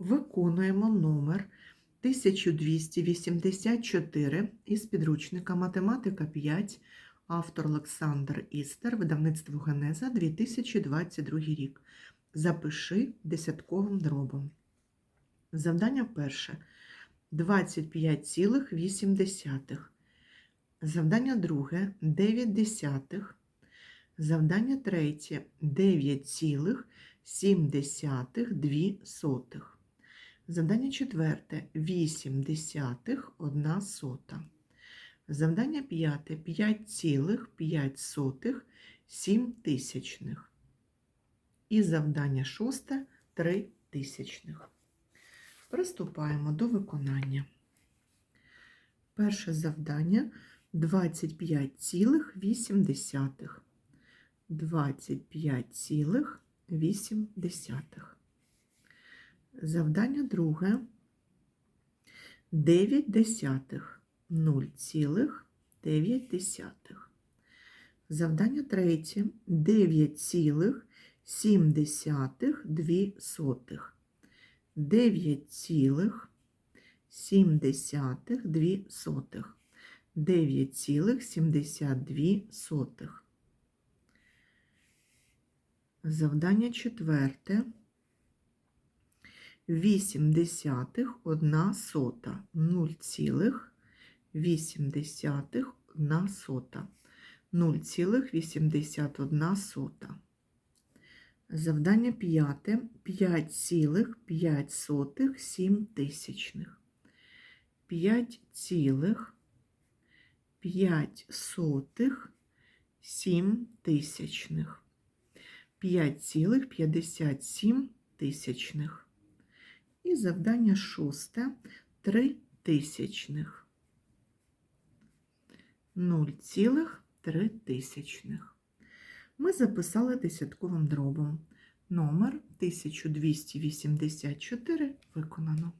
Виконуємо номер 1284 із підручника Математика 5, автор Олександр Істер, видавництво Генеза 2022 рік. Запиши десятковим дробом. Завдання перше 25,8. Завдання друге 9 десятих. Завдання третє 9,7 сотих. Завдання четверте 8 десятих 1 сота. Завдання п'яте 5,5 сотих 7 тисячних. І завдання шосте 3 тисячних. Приступаємо до виконання. Перше завдання 25,8. 25,8. Завдання друге 9 десятих 0,9. Завдання третє 9,7 2 сотих. 9,7 2 сотих. 9,72 сотих. Завдання четверте. 8 десятих 1 сота. 0,8 1 сота. 0,81 сота. Завдання п'яте 5,5 сотих 7 тисячних. 5,5 сотих 7 тисячних. 5,57 тисячних. І завдання шосте три тисячних. 0,3 тисячних. Ми записали десятковим дробом. Номер 1284 виконано.